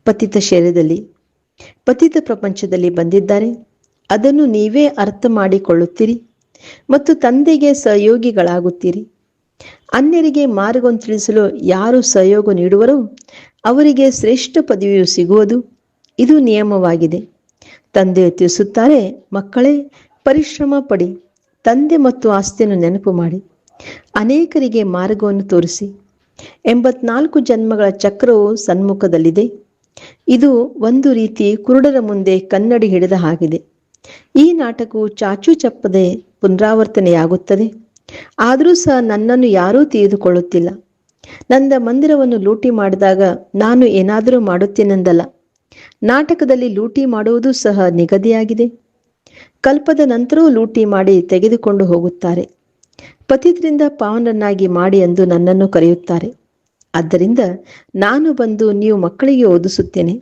ಪತಿತ ಶರೀರದಲ್ಲಿ ಪತಿತ ಪ್ರಪಂಚದಲ್ಲಿ ಬಂದಿದ್ದಾರೆ. ಅದನ್ನು ನೀವೇ ಅರ್ಥ ಮಾಡಿಕೊಳ್ಳುತ್ತೀರಿ ಮತ್ತು ತಂದೆಗೆ ಸಹಯೋಗಿಗಳಾಗುತ್ತೀರಿ. ಅನ್ಯರಿಗೆ ಮಾರ್ಗವನ್ನು ತಿಳಿಸಲು ಯಾರು ಸಹಯೋಗ ನೀಡುವರೋ ಅವರಿಗೆ ಶ್ರೇಷ್ಠ ಪದವಿಯು ಸಿಗುವುದು ಇದು ನಿಯಮವಾಗಿದೆ. ತಂದೆ ತಿಳಿಸುತ್ತಾರೆ, ಮಕ್ಕಳೇ, ಪರಿಶ್ರಮ ಪಡಿ, ತಂದೆ ಮತ್ತು ಆಸ್ತಿಯನ್ನು ನೆನಪು ಮಾಡಿ, ಅನೇಕರಿಗೆ ಮಾರ್ಗವನ್ನು ತೋರಿಸಿ. ಎಂಬತ್ನಾಲ್ಕು ಜನ್ಮಗಳ ಚಕ್ರವು ಸನ್ಮುಖದಲ್ಲಿದೆ. ಇದು ಒಂದು ರೀತಿ ಕುರುಡರ ಮುಂದೆ ಕನ್ನಡಿ ಹಿಡಿದ ಹಾಗಿದೆ. ಈ ನಾಟಕವು ಚಾಚು ಚಪ್ಪದೆ ಪುನರಾವರ್ತನೆಯಾಗುತ್ತದೆ. ಆದರೂ ಸಹ ನನ್ನನ್ನು ಯಾರೂ ತಿಳಿದುಕೊಳ್ಳುತ್ತಿಲ್ಲ ನಂದ ಮಂದಿರವನ್ನು ಲೂಟಿ ಮಾಡಿದಾಗ ನಾನು ಏನಾದರೂ ಮಾಡುತ್ತೇನೆಂದಲ್ಲ. ನಾಟಕದಲ್ಲಿ ಲೂಟಿ ಮಾಡುವುದು ಸಹ ನಿಗದಿಯಾಗಿದೆ. ಕಲ್ಪದ ನಂತರವೂ ಲೂಟಿ ಮಾಡಿ ತೆಗೆದುಕೊಂಡು ಹೋಗುತ್ತಾರೆ. ಪತಿತ್ರಿಂದ ಪಾವನನ್ನಾಗಿ ಮಾಡಿ ಎಂದು ನನ್ನನ್ನು ಕರೆಯುತ್ತಾರೆ. ಆದ್ದರಿಂದ ನಾನು ಬಂದು ನೀವು ಮಕ್ಕಳಿಗೆ ಓದಿಸುತ್ತೇನೆ.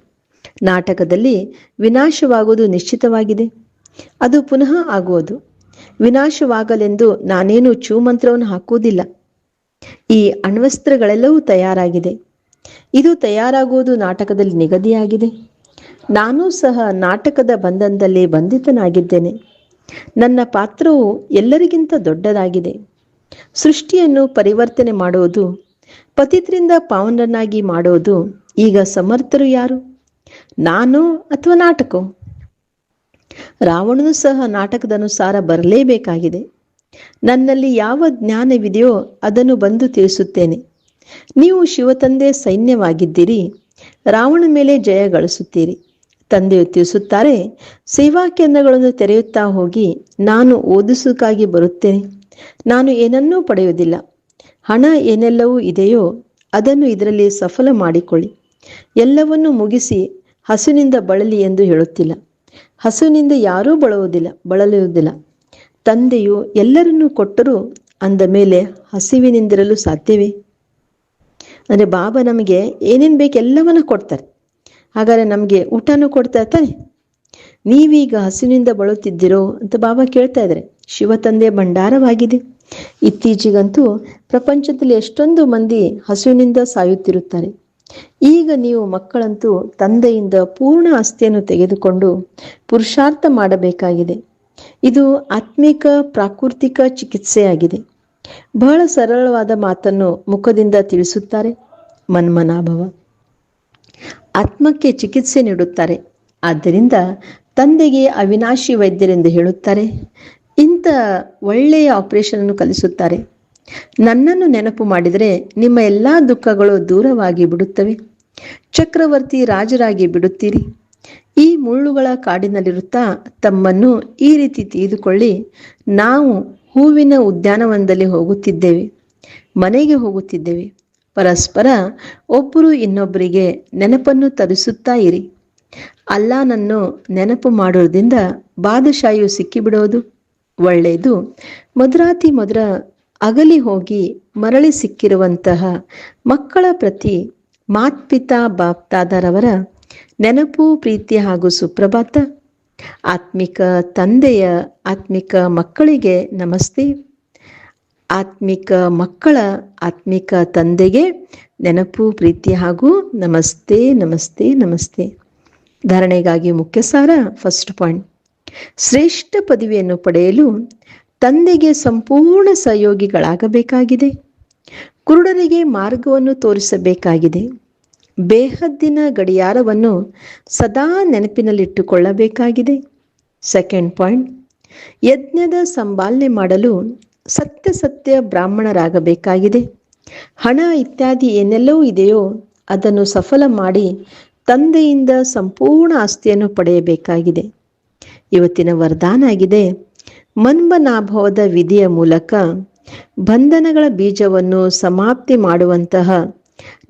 ನಾಟಕದಲ್ಲಿ ವಿನಾಶವಾಗುವುದು ನಿಶ್ಚಿತವಾಗಿದೆ. ಅದು ಪುನಃ ಆಗುವುದು. ವಿನಾಶವಾಗಲೆಂದು ನಾನೇನು ಚೂಮಂತ್ರವನ್ನು ಹಾಕುವುದಿಲ್ಲ. ಈ ಅಣ್ವಸ್ತ್ರಗಳೆಲ್ಲವೂ ತಯಾರಾಗಿದೆ. ಇದು ತಯಾರಾಗುವುದು ನಾಟಕದಲ್ಲಿ ನಿಗದಿಯಾಗಿದೆ. ನಾನೂ ಸಹ ನಾಟಕದ ಬಂಧನದಲ್ಲಿ ಬಂಧಿತನಾಗಿದ್ದೇನೆ. ನನ್ನ ಪಾತ್ರವು ಎಲ್ಲರಿಗಿಂತ ದೊಡ್ಡದಾಗಿದೆ. ಸೃಷ್ಟಿಯನ್ನು ಪರಿವರ್ತನೆ ಮಾಡುವುದು ಪತಿತರಿಂದ ಪಾವನರನ್ನಾಗಿ ಮಾಡೋದು ಈಗ ಸಮರ್ಥರು ಯಾರು? ನಾನು ಅಥವಾ ನಾಟಕೋ? ರಾವಣನು ಸಹ ನಾಟಕದ ಅನುಸಾರ ಬರಲೇಬೇಕಾಗಿದೆ. ನನ್ನಲ್ಲಿ ಯಾವ ಜ್ಞಾನವಿದೆಯೋ ಅದನ್ನು ಬಂದು ತಿಳಿಸುತ್ತೇನೆ. ನೀವು ಶಿವತಂದೆ ಸೈನ್ಯವಾಗಿದ್ದೀರಿ. ರಾವಣ ಮೇಲೆ ಜಯ ಗಳಿಸುತ್ತೀರಿ. ತಂದೆಯು ತಿಳಿಸುತ್ತಾರೆ ಸೇವಾ ಕೇಂದ್ರಗಳನ್ನು ತೆರೆಯುತ್ತಾ ಹೋಗಿ ನಾನು ಓದಿಸೋಕ್ಕಾಗಿ ಬರುತ್ತೇನೆ. ನಾನು ಏನನ್ನೂ ಪಡೆಯುವುದಿಲ್ಲ. ಹಣ ಏನೆಲ್ಲವೂ ಇದೆಯೋ ಅದನ್ನು ಇದರಲ್ಲಿ ಸಫಲ ಮಾಡಿಕೊಳ್ಳಿ. ಎಲ್ಲವನ್ನೂ ಮುಗಿಸಿ ಹಸುನಿಂದ ಬಳಲಿ ಎಂದು ಹೇಳುತ್ತಿಲ್ಲ. ಹಸುವಿನಿಂದ ಯಾರೂ ಬಳುವುದಿಲ್ಲ ಬಳಲುವುದಿಲ್ಲ. ತಂದೆಯು ಎಲ್ಲರನ್ನೂ ಕೊಟ್ಟರೂ ಅಂದ ಮೇಲೆ ಹಸಿವಿನಿಂದಿರಲು ಸಾಧ್ಯವೇ? ಅಂದರೆ ಬಾಬಾ ನಮಗೆ ಏನೇನು ಬೇಕು ಎಲ್ಲವನ್ನ ಕೊಡ್ತಾರೆ. ಹಾಗಾದರೆ ನಮಗೆ ಊಟನೂ ಕೊಡ್ತಾ ತಾನೆ. ನೀವೀಗ ಹಸಿವಿನಿಂದ ಬಳುತ್ತಿದ್ದೀರೋ ಅಂತ ಬಾಬಾ ಕೇಳ್ತಾ ಇದ್ದಾರೆ. ಶಿವ ತಂದೆ ಭಂಡಾರವಾಗಿದೆ. ಇತ್ತೀಚೆಗಂತೂ ಪ್ರಪಂಚದಲ್ಲಿ ಎಷ್ಟೊಂದು ಮಂದಿ ಹಸುವಿನಿಂದ ಸಾಯುತ್ತಿರುತ್ತಾರೆ. ಈಗ ನೀವು ಮಕ್ಕಳಂತೂ ತಂದೆಯಿಂದ ಪೂರ್ಣ ಆಸ್ತಿಯನ್ನು ತೆಗೆದುಕೊಂಡು ಪುರುಷಾರ್ಥ ಮಾಡಬೇಕಾಗಿದೆ. ಇದು ಆತ್ಮಿಕ ಪ್ರಾಕೃತಿಕ ಚಿಕಿತ್ಸೆಯಾಗಿದೆ. ಬಹಳ ಸರಳವಾದ ಮಾತನ್ನು ಮುಖದಿಂದ ತಿಳಿಸುತ್ತಾರೆ ಮನ್ಮನಾಭವ. ಆತ್ಮಕ್ಕೆ ಚಿಕಿತ್ಸೆ ನೀಡುತ್ತಾರೆ. ಆದ್ದರಿಂದ ತಂದೆಗೆ ಅವಿನಾಶಿ ವೈದ್ಯರೆಂದು ಹೇಳುತ್ತಾರೆ. ಇಂಥ ಒಳ್ಳೆಯ ಆಪರೇಷನ್ ಅನ್ನು ಕಲಿಸುತ್ತಾರೆ. ನನ್ನನ್ನು ನೆನಪು ಮಾಡಿದರೆ ನಿಮ್ಮ ಎಲ್ಲಾ ದುಃಖಗಳು ದೂರವಾಗಿ ಬಿಡುತ್ತವೆ. ಚಕ್ರವರ್ತಿ ರಾಜರಾಗಿ ಬಿಡುತ್ತೀರಿ. ಈ ಮುಳ್ಳುಗಳ ಕಾಡಿನಲ್ಲಿರುತ್ತಾ ತಮ್ಮನ್ನು ಈ ರೀತಿ ತಿಳಿದುಕೊಳ್ಳಿ ನಾವು ಹೂವಿನ ಉದ್ಯಾನವನದಲ್ಲಿ ಹೋಗುತ್ತಿದ್ದೇವೆ. ಮನೆಗೆ ಹೋಗುತ್ತಿದ್ದೇವೆ. ಪರಸ್ಪರ ಒಬ್ಬರು ಇನ್ನೊಬ್ಬರಿಗೆ ನೆನಪನ್ನು ತರಿಸುತ್ತಾ ಇರಿ. ಅಲ್ಲಾನನ್ನು ನೆನಪು ಮಾಡೋದ್ರಿಂದ ಬಾದಶಾಹಿಯು ಸಿಕ್ಕಿಬಿಡೋದು ಒಳ್ಳೆಯದು ಮಧುರಾತಿ ಮಧುರ ಅಗಲಿ ಹೋಗಿ ಮರಳಿ ಸಿಕ್ಕಿರುವಂತಹ ಮಕ್ಕಳ ಪ್ರತಿ ಮಾತ್ಪಿತಾ ಬಾಪ್ತಾದರವರ ನೆನಪು, ಪ್ರೀತಿ ಹಾಗೂ ಸುಪ್ರಭಾತ. ಆತ್ಮಿಕ ತಂದೆಯ ಆತ್ಮಿಕ ಮಕ್ಕಳಿಗೆ ನಮಸ್ತೆ. ಆತ್ಮಿಕ ಮಕ್ಕಳ ಆತ್ಮಿಕ ತಂದೆಗೆ ನೆನಪು, ಪ್ರೀತಿ ಹಾಗೂ ನಮಸ್ತೆ ನಮಸ್ತೆ ನಮಸ್ತೆ. ಧಾರಣೆಗಾಗಿ ಮುಖ್ಯ ಸಾರ ಫಸ್ಟ್ ಪಾಯಿಂಟ್ ಶ್ರೇಷ್ಠ ಪದವಿಯನ್ನು ಪಡೆಯಲು ತಂದೆಗೆ ಸಂಪೂರ್ಣ ಸಹಯೋಗಿಗಳಾಗಬೇಕಾಗಿದೆ. ಕುರುಡರಿಗೆ ಮಾರ್ಗವನ್ನು ತೋರಿಸಬೇಕಾಗಿದೆ. ಬೇಹದ್ದಿನ ಗಡಿಯಾರವನ್ನು ಸದಾ ನೆನಪಿನಲ್ಲಿಟ್ಟುಕೊಳ್ಳಬೇಕಾಗಿದೆ. ಸೆಕೆಂಡ್ ಪಾಯಿಂಟ್, ಯಜ್ಞದ ಸಂಭಾಲನೆ ಮಾಡಲು ಸತ್ಯ ಸತ್ಯ ಬ್ರಾಹ್ಮಣರಾಗಬೇಕಾಗಿದೆ. ಹಣ ಇತ್ಯಾದಿ ಏನೆಲ್ಲವೂ ಇದೆಯೋ ಅದನ್ನು ಸಫಲ ಮಾಡಿ ತಂದೆಯಿಂದ ಸಂಪೂರ್ಣ ಆಸ್ತಿಯನ್ನು ಪಡೆಯಬೇಕಾಗಿದೆ. ಇವತ್ತಿನ ವರದಾನ ಆಗಿದೆ. ಮನ್ಮನಾಭವದ ವಿಧಿಯ ಮೂಲಕ ಬಂಧನಗಳ ಬೀಜವನ್ನು ಸಮಾಪ್ತಿ ಮಾಡುವಂತಹ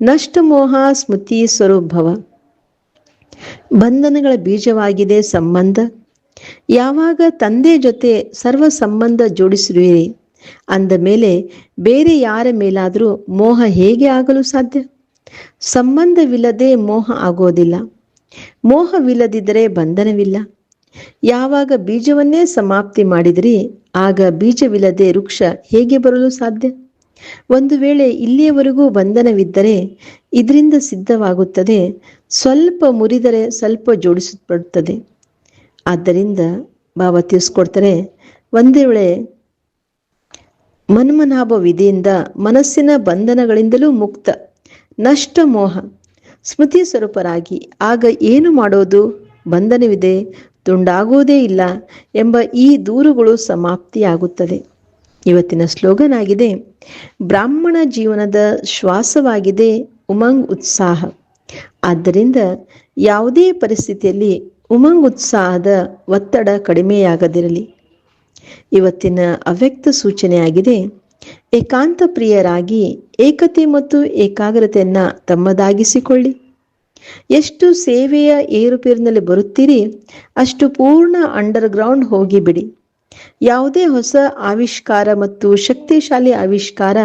ನಷ್ಟಮೋಹ ಸ್ಮೃತಿ ಸ್ವರೂಪಭವ ಬಂಧನಗಳ ಬೀಜವಾಗಿದೆ ಸಂಬಂಧ. ಯಾವಾಗ ತಂದೆ ಜೊತೆ ಸರ್ವ ಸಂಬಂಧ ಜೋಡಿಸಿರುವಿರಿ, ಅಂದ ಮೇಲೆ ಬೇರೆ ಯಾರ ಮೇಲಾದರೂ ಮೋಹ ಹೇಗೆ ಆಗಲು ಸಾಧ್ಯ? ಸಂಬಂಧವಿಲ್ಲದೆ ಮೋಹ ಆಗೋದಿಲ್ಲ. ಮೋಹವಿಲ್ಲದಿದ್ದರೆ ಬಂಧನವಿಲ್ಲ. ಯಾವಾಗ ಬೀಜವನ್ನೇ ಸಮಾಪ್ತಿ ಮಾಡಿದ್ರಿ, ಆಗ ಬೀಜವಿಲ್ಲದೆ ವೃಕ್ಷ ಹೇಗೆ ಬರಲು ಸಾಧ್ಯ? ಒಂದು ವೇಳೆ ಇಲ್ಲಿಯವರೆಗೂ ಬಂಧನವಿದ್ದರೆ ಇದರಿಂದ ಸಿದ್ಧವಾಗುತ್ತದೆ, ಸ್ವಲ್ಪ ಮುರಿದರೆ ಸ್ವಲ್ಪ ಜೋಡಿಸಲ್ಪಡುತ್ತದೆ. ಆದ್ದರಿಂದ ಬಾಬಾ ತಿಳಿಸ್ಕೊಡ್ತಾರೆ ಒಂದೇ ವೇಳೆ ಮನ್ಮನಾಭ ವಿಧಿಯಿಂದ ಮನಸ್ಸಿನ ಬಂಧನಗಳಿಂದಲೂ ಮುಕ್ತ, ನಷ್ಟ ಮೋಹ, ಸ್ಮೃತಿ ಸ್ವರೂಪರಾಗಿ ಆಗ ಏನು ಮಾಡೋದು? ಬಂಧನವಿದೆ ತುಂಡಾಗುವುದೇ ಇಲ್ಲ ಎಂಬ ಈ ದೂರುಗಳು ಸಮಾಪ್ತಿಯಾಗುತ್ತದೆ. ಇವತ್ತಿನ ಸ್ಲೋಗನ್ ಆಗಿದೆ ಬ್ರಾಹ್ಮಣ ಜೀವನದ ಶ್ವಾಸವಾಗಿದೆ ಉಮಂಗ್ ಉತ್ಸಾಹ. ಆದ್ದರಿಂದ ಯಾವುದೇ ಪರಿಸ್ಥಿತಿಯಲ್ಲಿ ಉಮಂಗ್ ಉತ್ಸಾಹದ ಒತ್ತಡ ಕಡಿಮೆಯಾಗದಿರಲಿ. ಇವತ್ತಿನ ಅವ್ಯಕ್ತ ಸೂಚನೆಯಾಗಿದೆ ಏಕಾಂತ ಪ್ರಿಯರಾಗಿ ಏಕತೆ ಮತ್ತು ಏಕಾಗ್ರತೆಯನ್ನು ತಮ್ಮದಾಗಿಸಿಕೊಳ್ಳಿ. ಎಷ್ಟು ಸೇವೆಯ ಏರುಪೇರಿನಲ್ಲಿ ಬರುತ್ತೀರಿ, ಅಷ್ಟು ಪೂರ್ಣ ಅಂಡರ್ ಗ್ರೌಂಡ್ ಹೋಗಿಬಿಡಿ. ಯಾವುದೇ ಹೊಸ ಆವಿಷ್ಕಾರ ಮತ್ತು ಶಕ್ತಿಶಾಲಿ ಆವಿಷ್ಕಾರ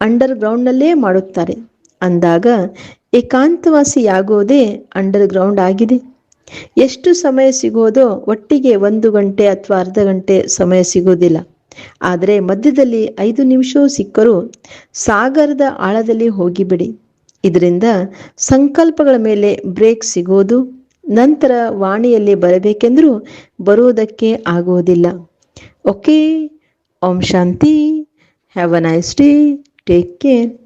ಅಂಡರ್ ಗ್ರೌಂಡ್ನಲ್ಲೇ ಮಾಡುತ್ತಾರೆ. ಅಂದಾಗ ಏಕಾಂತವಾಸಿಯಾಗೋದೇ ಅಂಡರ್ ಗ್ರೌಂಡ್ ಆಗಿದೆ. ಎಷ್ಟು ಸಮಯ ಸಿಗೋದೋ ಒಟ್ಟಿಗೆ ಒಂದು ಗಂಟೆ ಅಥವಾ ಅರ್ಧ ಗಂಟೆ ಸಮಯ ಸಿಗೋದಿಲ್ಲ. ಆದರೆ ಮಧ್ಯದಲ್ಲಿ ಐದು ನಿಮಿಷವೂ ಸಿಕ್ಕರೂ ಸಾಗರದ ಆಳದಲ್ಲಿ ಹೋಗಿಬಿಡಿ. ಇದರಿಂದ ಸಂಕಲ್ಪಗಳ ಮೇಲೆ ಬ್ರೇಕ್ ಸಿಗೋದು, ನಂತರ ವಾಣಿಯಲ್ಲಿ ಬರಬೇಕೆಂದರೂ ಬರುವುದಕ್ಕೆ ಆಗುವುದಿಲ್ಲ. Okay, Om Shanti, have a nice day, take care.